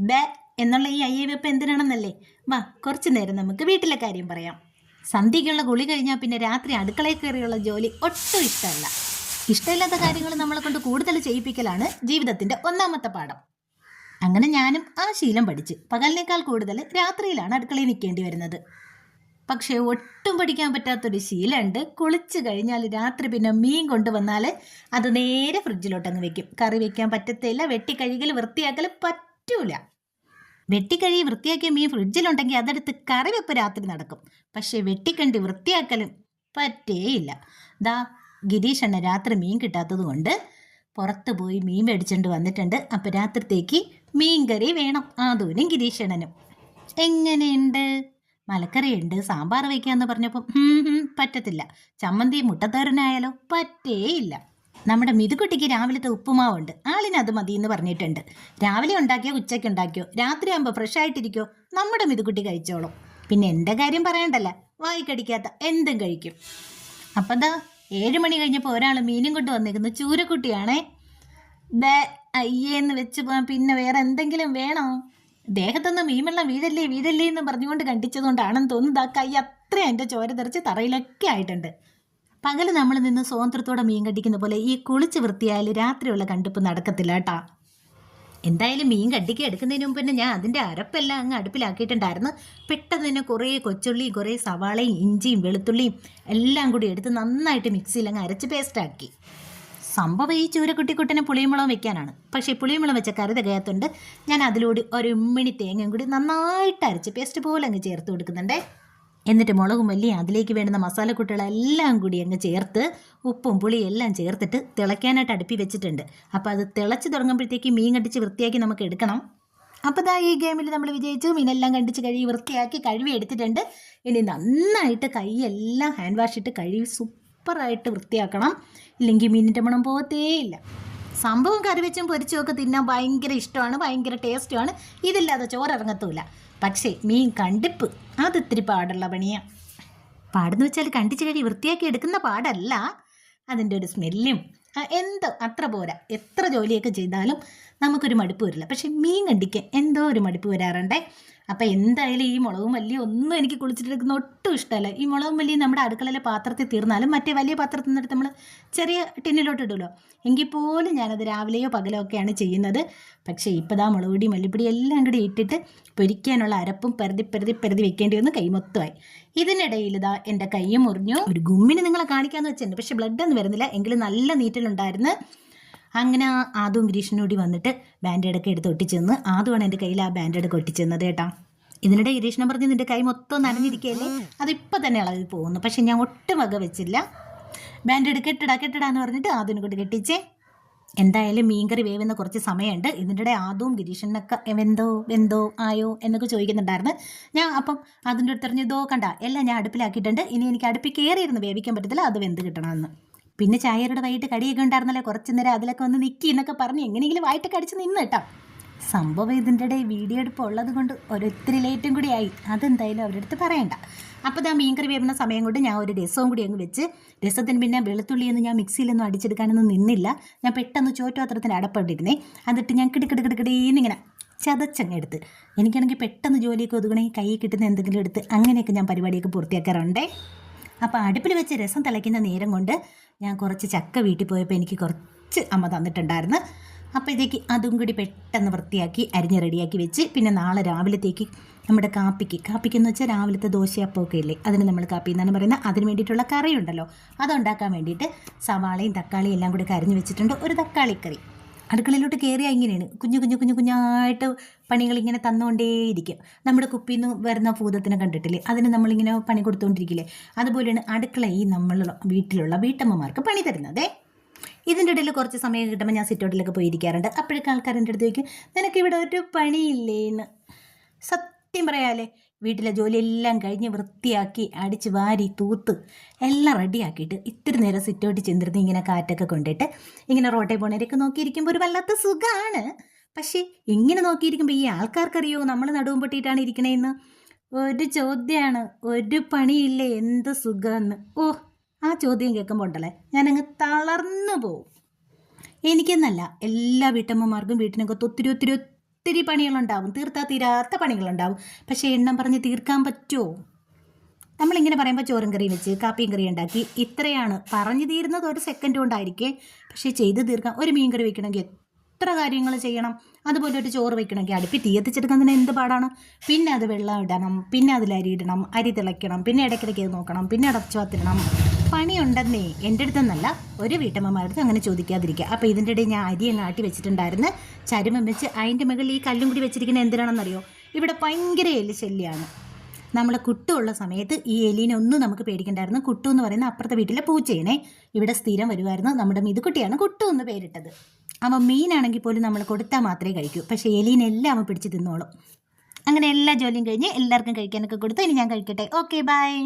Bay എന്നുള്ള ഈ അയ്യ വെപ്പ് എന്തിനാണെന്നല്ലേ? വാ കുറച്ചു നേരം നമുക്ക് വീട്ടിലെ കാര്യം പറയാം. സന്ധ്യയ്ക്കുള്ള കുളി കഴിഞ്ഞാൽ പിന്നെ രാത്രി അടുക്കളയിൽ കയറിയുള്ള ജോലി ഒട്ടും ഇഷ്ടമല്ല. ഇഷ്ടമില്ലാത്ത കാര്യങ്ങൾ നമ്മളെ കൊണ്ട് കൂടുതൽ ചെയ്യിപ്പിക്കലാണ് ജീവിതത്തിന്റെ ഒന്നാമത്തെ പാഠം. അങ്ങനെ ഞാനും ആ ശീലം പഠിച്ച് പകലിനേക്കാൾ കൂടുതൽ രാത്രിയിലാണ് അടുക്കളയിൽ നിൽക്കേണ്ടി വരുന്നത്. പക്ഷേ ഒട്ടും പഠിക്കാൻ പറ്റാത്തൊരു ശീലമുണ്ട്. കുളിച്ച് കഴിഞ്ഞാൽ രാത്രി പിന്നെ മീൻ കൊണ്ടുവന്നാൽ അത് നേരെ ഫ്രിഡ്ജിലോട്ടങ്ങ് വെക്കും. കറി വെക്കാൻ പറ്റത്തില്ല വെട്ടിക്കഴുകൽ വൃത്തിയാക്കൽ പറ്റൂല. വെട്ടിക്കഴുകി വൃത്തിയാക്കിയ മീൻ ഫ്രിഡ്ജിലുണ്ടെങ്കിൽ അതെടുത്ത് കറിവെപ്പ് രാത്രി നടക്കും. പക്ഷേ വെട്ടിക്കണ്ടി വൃത്തിയാക്കലും പറ്റേയില്ല. ദാ ഗിരീഷ് അണ്ണ രാത്രി മീൻ കിട്ടാത്തത് കൊണ്ട് പുറത്ത് പോയി മീൻ മേടിച്ചുകൊണ്ട് വന്നിട്ടുണ്ട്. അപ്പം രാത്രിത്തേക്ക് മീൻ കറി വേണം. ആദൂനും ഗിരീഷണനും എങ്ങനെയുണ്ട്? മലക്കറിയുണ്ട്. സാമ്പാർ വയ്ക്കാന്ന് പറഞ്ഞപ്പം ഹും ഹും, പറ്റത്തില്ല. ചമ്മന്തി മുട്ടത്തോരനായാലോ? പറ്റേയില്ല. നമ്മുടെ മിതുകുട്ടിക്ക് രാവിലത്തെ ഉപ്പുമാവുണ്ട്. ആളിന് അത് മതി എന്ന് പറഞ്ഞിട്ടുണ്ട്. രാവിലെ ഉണ്ടാക്കിയോ ഉച്ചയ്ക്ക് ഉണ്ടാക്കിയോ രാത്രിയാകുമ്പോൾ ഫ്രഷ് ആയിട്ടിരിക്കോ നമ്മുടെ മിതുകുട്ടി കഴിച്ചോളും. പിന്നെ എന്റെ കാര്യം പറയണ്ടല്ല. വായി വായിക്കടിക്കാത്ത എന്തും കഴിക്കും. അപ്പം എന്താ ഏഴ് മണി കഴിഞ്ഞപ്പോൾ ഒരാൾ മീനും കൊണ്ട് വന്നിരിക്കുന്നു ചൂരക്കുട്ടിയാണേ. ബേ അയ്യേന്ന് വെച്ച് പിന്നെ വേറെ എന്തെങ്കിലും വേണോ? ദേഹത്തൊന്നും മീൻവെള്ളം വീഴല്ലേ വീഴല്ലേ എന്ന് പറഞ്ഞുകൊണ്ട് കണ്ടിച്ചതുകൊണ്ടാണെന്ന് തോന്നുന്നത് ആ കൈ അത്ര എന്റെ ചോര തെറിച്ച് തറയിലൊക്കെ ആയിട്ടുണ്ട്. പകൽ നമ്മൾ നിന്ന് സ്വാതന്ത്ര്യത്തോടെ മീൻ കണ്ടിക്കുന്ന പോലെ ഈ കുളിച്ച് വൃത്തിയായാലും രാത്രിയുള്ള കണ്ടിപ്പ് നടക്കത്തില്ല കേട്ടാ. എന്തായാലും മീൻ കട്ടിക്ക് എടുക്കുന്നതിന് മുമ്പ് തന്നെ ഞാൻ അതിന്റെ അരപ്പെല്ലാം അങ്ങ് അടുപ്പിലാക്കിയിട്ടുണ്ടായിരുന്നു. പെട്ടെന്ന് തന്നെ കുറേ കൊച്ചുള്ളിയും കുറേ സവാളയും ഇഞ്ചിയും വെളുത്തുള്ളിയും എല്ലാം കൂടി എടുത്ത് നന്നായിട്ട് മിക്സിയിൽ അങ്ങ് അരച്ച് പേസ്റ്റാക്കി സംഭവം ഈ ചൂരക്കുട്ടിക്കുട്ടനെ പുളിയുമുളം വെക്കാനാണ്. പക്ഷേ പുളിയുമുളം വെച്ച കറി തികയാത്തുണ്ട് ഞാൻ അതിലൂടെ ഒരു ഉമ്മിണി തേങ്ങയും കൂടി നന്നായിട്ട് അരച്ച് പേസ്റ്റ് പോലെ അങ്ങ് ചേർത്ത് കൊടുക്കുന്നുണ്ടേ. എന്നിട്ട് മുളകും മല്ലിയും അതിലേക്ക് വേണ്ടുന്ന മസാലക്കുട്ടികളെല്ലാം കൂടി അങ്ങ് ചേർത്ത് ഉപ്പും പുളിയും എല്ലാം ചേർത്തിട്ട് തിളയ്ക്കാനായിട്ട് അടുപ്പി വെച്ചിട്ടുണ്ട്. അപ്പോൾ അത് തിളച്ച് തുടങ്ങുമ്പോഴത്തേക്ക് മീൻ കണ്ടിച്ച് വൃത്തിയാക്കി നമുക്ക് എടുക്കണം. അപ്പോൾ ദാ ഈ ഗെയിമിൽ നമ്മൾ വിജയിച്ചു. മീനെല്ലാം കണ്ടിച്ച് കഴുകി വൃത്തിയാക്കി കഴുകി എടുത്തിട്ടുണ്ട്. ഇനി നന്നായിട്ട് കൈയെല്ലാം ഹാൻഡ് വാഷ് ഇട്ട് കഴുകി സൂപ്പറായിട്ട് വൃത്തിയാക്കണം. ഇല്ലെങ്കിൽ മീനിന്റെ മണം പോകത്തേയില്ല സംഭവം കറിവെച്ചും പൊരിച്ചും ഒക്കെ തിന്നാൻ ഭയങ്കര ഇഷ്ടമാണ് ഭയങ്കര ടേസ്റ്റുമാണ് ഇതില്ലാതെ ചോറിറങ്ങത്തൂല. പക്ഷേ മീൻ കണ്ടിപ്പ് അത് ഇത്തിരി പാടുള്ള പണിയാണ് പാടെന്ന് വെച്ചാൽ കണ്ടിച്ച് കഴി വൃത്തിയാക്കി എടുക്കുന്ന പാടല്ല. അതിന്റെ ഒരു സ്മെല്ലും എന്തോ അത്ര പോരാ. എത്ര ജോലിയൊക്കെ ചെയ്താലും നമുക്കൊരു മടുപ്പ് വരില്ല. പക്ഷെ മീൻ കണ്ടിക്ക് എന്തോ ഒരു മടുപ്പ് വരാറുണ്ടേ. അപ്പം എന്തായാലും ഈ മുളകും മല്ലി ഒന്നും എനിക്ക് കുളിച്ചിട്ടെടുക്കുന്ന ഒട്ടും ഇഷ്ടമല്ല. ഈ മുളകും മല്ലി നമ്മുടെ അടുക്കളയിലെ പാത്രത്തിൽ തീർന്നാലും മറ്റേ വലിയ പാത്രത്തിൽ നിന്നെടുത്ത് നമ്മൾ ചെറിയ ടിന്നിലോട്ട് ഇടുമല്ലോ എങ്കിൽ പോലും ഞാനത് രാവിലെയോ പകലോ ഒക്കെയാണ് ചെയ്യുന്നത്. പക്ഷേ ഇപ്പോൾ ദാ മുളക് പൊടി മല്ലിപ്പൊടി എല്ലാം കൂടി ഇട്ടിട്ട് പൊരിക്കാനുള്ള അരപ്പും പരതി പരതി പരതി വെക്കേണ്ടി വന്ന് കൈമൊത്തമായി ഇതിനിടയിൽ ഇതാ എന്റെ കൈ മുറിഞ്ഞു. ഒരു ഗുമ്മിന് നിങ്ങളെ കാണിക്കാമെന്ന് വെച്ചിട്ടുണ്ട്. പക്ഷേ ബ്ലഡ് ഒന്നും വരുന്നില്ല. എങ്കിലും നല്ല നീറ്റലുണ്ടായിരുന്നു. അങ്ങനെ ആദും ഗിരീഷിനോടി വന്നിട്ട് ബാൻഡേഡൊക്കെ എടുത്ത് ഒട്ടിച്ചെന്ന് ആദുമാണ് എന്റെ കയ്യിൽ ആ ബാൻഡേഡ് ഒട്ടിച്ചെന്നത് കേട്ടാ. ഇതിനിടെ ഗിരീഷിനെ പറഞ്ഞ് നിന്റെ കൈ മൊത്തം നനഞ്ഞിരിക്കുകയല്ലേ? അതിപ്പോൾ തന്നെ ഇളകി പോകുന്നു. പക്ഷെ ഞാൻ ഒട്ടും വക വെച്ചില്ല. ബാൻഡേഡ് കെട്ടിടാ കെട്ടിടാ എന്ന് പറഞ്ഞിട്ട് ആദ്യം കൊണ്ട് കെട്ടിച്ചേ. എന്തായാലും മീൻകറി വേവുന്ന കുറച്ച് സമയമുണ്ട്. ഇതിന്റെ ആദവും ഗിരീഷനൊക്കെ വെന്തോ വെന്തോ ആയോ എന്നൊക്കെ ചോദിക്കുന്നുണ്ടായിരുന്നു. ഞാൻ അപ്പം അതിന്റെ അടുത്ത് പറഞ്ഞു ഇതോ കണ്ട എല്ലാം ഞാൻ അടുപ്പിലാക്കിയിട്ടുണ്ട്. ഇനി എനിക്ക് അടുപ്പിൽ കയറിയിരുന്ന് വേവിക്കാൻ പറ്റത്തില്ല. അത് വെന്ത് കിട്ടണമെന്ന്. പിന്നെ ചായരുടെ വൈകിട്ട് കടിയൊക്കെ ഉണ്ടായിരുന്നല്ലേ കുറച്ച് നേരം അതിലൊക്കെ വന്ന് നിൽക്കി എന്നൊക്കെ പറഞ്ഞ് എങ്ങനെയെങ്കിലും വായിട്ട് കടിച്ച് നിന്ന് കേട്ടോ. സംഭവം ഇതിന്റെ ഇടയിൽ വീഡിയോ എടുപ്പ് ഉള്ളത് കൊണ്ട് ഒരൊത്തിരി ലേറ്റും കൂടി ആയി. അതെന്തായാലും അവരുടെ അടുത്ത് പറയണ്ട. അപ്പോൾ ഇതാ മീൻകറി വേവുന്ന സമയം കൊണ്ട് ഞാൻ ഒരു രസവും കൂടി അങ്ങ് വെച്ച് രസത്തിന് പിന്നെ വെളുത്തുള്ളിയൊന്നും ഞാൻ മിക്സിയിലൊന്നും അടിച്ചെടുക്കാനൊന്നും നിന്നില്ല. ഞാൻ പെട്ടെന്ന് ചോറ്റുപാത്രത്തിന് അടപ്പിട്ടിരുന്നേ. എന്നിട്ട് ഞാൻ കിടക്കിടക്കിടക്കിടീന്നിങ്ങനെ ചതച്ചങ്ങ് എടുത്ത്. എനിക്കാണെങ്കിൽ പെട്ടെന്ന് ജോലിയൊക്കെ ഒതുങ്ങണമെങ്കിൽ കൈ കിട്ടുന്ന എന്തെങ്കിലും എടുത്ത് അങ്ങനെയൊക്കെ ഞാൻ പരിപാടിയൊക്കെ പൂർത്തിയാക്കാറുണ്ടേ. അപ്പോൾ അടുപ്പിൽ വെച്ച് രസം തിളയ്ക്കുന്ന നേരം കൊണ്ട് ഞാൻ കുറച്ച് ചക്ക വീട്ടിൽ പോയപ്പോൾ എനിക്ക് കുറച്ച് അമ്മ തന്നിട്ടുണ്ടായിരുന്നു. അപ്പോൾ ഇതേക്ക് അതും കൂടി പെട്ടെന്ന് വൃത്തിയാക്കി അരിഞ്ഞ് റെഡിയാക്കി വെച്ച് പിന്നെ നാളെ രാവിലത്തേക്ക് നമ്മുടെ കാപ്പിക്ക്. കാപ്പിക്ക് എന്ന് വെച്ചാൽ രാവിലത്തെ ദോശയപ്പമൊക്കെ ഇല്ലേ? അതിന് നമ്മൾ കാപ്പി എന്നാണ് പറയുന്നത്. അതിന് വേണ്ടിയിട്ടുള്ള കറി ഉണ്ടല്ലോ അതുണ്ടാക്കാൻ വേണ്ടിയിട്ട് സവാളയും തക്കാളിയും എല്ലാം കൂടി കരിഞ്ഞ് വെച്ചിട്ടുണ്ട്. ഒരു തക്കാളിക്കറി അടുക്കളയിലോട്ട് കയറിയാൽ ഇങ്ങനെയാണ്. കുഞ്ഞു കുഞ്ഞു കുഞ്ഞു കുഞ്ഞായിട്ട് പണികൾ ഇങ്ങനെ തന്നുകൊണ്ടേയിരിക്കും. നമ്മുടെ കുപ്പിയിൽ നിന്ന് വരുന്ന ഭൂതത്തിനെ കണ്ടിട്ടില്ലേ? അതിന് നമ്മളിങ്ങനെ പണി കൊടുത്തുകൊണ്ടിരിക്കില്ലേ അതുപോലെയാണ് അടുക്കള ഈ നമ്മളുള്ള വീട്ടിലുള്ള വീട്ടമ്മമാർക്ക് പണി തരുന്നത്. ഇതിന്റെ ഇടയിൽ കുറച്ച് സമയം കിട്ടുമ്പോൾ ഞാൻ സിറ്റൗട്ടിലൊക്കെ പോയിരിക്കാറുണ്ട്. അപ്പോഴൊക്കെ ആൾക്കാർ അടുത്ത് ചോദിക്കും നിനക്കിവിടെ ഒരു പണിയില്ലേന്ന്? സത്യം പറയാലേ വീട്ടിലെ ജോലിയെല്ലാം കഴിഞ്ഞ് വൃത്തിയാക്കി അടിച്ച് വാരി തൂത്ത് എല്ലാം റെഡിയാക്കിയിട്ട് ഇത്തിരി നേരം സിറ്റോട്ട് ചെന്നിരുന്ന് ഇങ്ങനെ കാറ്റൊക്കെ കൊണ്ടിട്ട് ഇങ്ങനെ റോട്ടേ പോണേരൊക്കെ നോക്കിയിരിക്കുമ്പോൾ ഒരു വല്ലാത്ത സുഖമാണ് പക്ഷേ ഇങ്ങനെ നോക്കിയിരിക്കുമ്പോൾ ഈ ആൾക്കാർക്കറിയോ നമ്മൾ നടുവും പൊട്ടിയിട്ടാണ് ഇരിക്കണേന്ന് ഒരു ചോദ്യമാണ് ഒരു പണിയില്ലേ? എന്ത് സുഖമെന്ന് ഓ ആ ചോദ്യം കേൾക്കുമ്പോൾ ഉണ്ടല്ലേ? ഞാനങ്ങ് തളർന്നു പോവും. എനിക്കെന്നല്ല എല്ലാ വീട്ടമ്മമാർക്കും വീട്ടിനകത്ത് ഒത്തിരി ഒത്തിരി ഒത്തിരി പണികളുണ്ടാവും. തീർത്താൽ തീരാത്ത പണികളുണ്ടാവും. പക്ഷേ എണ്ണം പറഞ്ഞ് തീർക്കാൻ പറ്റുമോ? നമ്മളിങ്ങനെ പറയുമ്പോൾ ചോറും കറിയും വെച്ച് കാപ്പിയും കറിയും ഉണ്ടാക്കി ഇത്രയാണ്. പറഞ്ഞു തീരുന്നത് ഒരു സെക്കൻഡ് കൊണ്ടായിരിക്കേ. പക്ഷേ ചെയ്ത് തീർക്കാം ഒരു മീൻ കറി വെക്കണമെങ്കിൽ എത്ര കാര്യങ്ങൾ ചെയ്യണം? അതുപോലെ ഒരു ചോറ് വെക്കണമെങ്കിൽ അടുപ്പി തീ എത്തിച്ചെടുക്കാൻ തന്നെ എന്ത് പാടാണ്? പിന്നെ അത് വെള്ളം ഇടണം പിന്നെ അതിൽ അരി ഇടണം അരി തിളയ്ക്കണം പിന്നെ ഇടയ്ക്കിടയ്ക്ക് നോക്കണം പിന്നെ അടച്ചു പത്തിടണം പണിയുണ്ടെന്നേ എന്റെ അടുത്തെന്നല്ല ഒരു വീട്ടമ്മമാരുടെ അങ്ങനെ ചോദിക്കാതിരിക്കുക. അപ്പോൾ ഇതിന്റെ ഇടയിൽ ഞാൻ അരി അങ്ങ് ആട്ടി വെച്ചിട്ടുണ്ടായിരുന്നു. ചരുമം വെച്ച് അതിന്റെ മുകളിൽ ഈ കല്ലും കൂടി വെച്ചിരിക്കുന്നത് എന്തിനാണെന്നറിയോ? ഇവിടെ ഭയങ്കര എലി ശല്യമാണ് നമ്മളെ കുട്ടുള്ള സമയത്ത് ഈ എലീനെ ഒന്നും നമുക്ക് പേടിക്കണ്ടായിരുന്നു. കുട്ടു എന്ന് പറയുന്ന അപ്പുറത്തെ വീട്ടിലെ പൂച്ചേനെ ഇവിടെ സ്ഥിരം വരുമായിരുന്നു നമ്മുടെ മിതുക്കുട്ടിയാണ് കുട്ടു എന്ന് പേരിട്ടത്. അവൻ മീനാണെങ്കിൽ പോലും നമ്മൾ കൊടുത്താൽ മാത്രമേ കഴിക്കൂ. പക്ഷേ എലീനെല്ലാം അവൻ പിടിച്ച് തിന്നോളും. അങ്ങനെ എല്ലാ ജോലിയും കഴിഞ്ഞ് എല്ലാവർക്കും കഴിക്കാനൊക്കെ കൊടുത്തു ഇനി ഞാൻ കഴിക്കട്ടെ. Okay bye.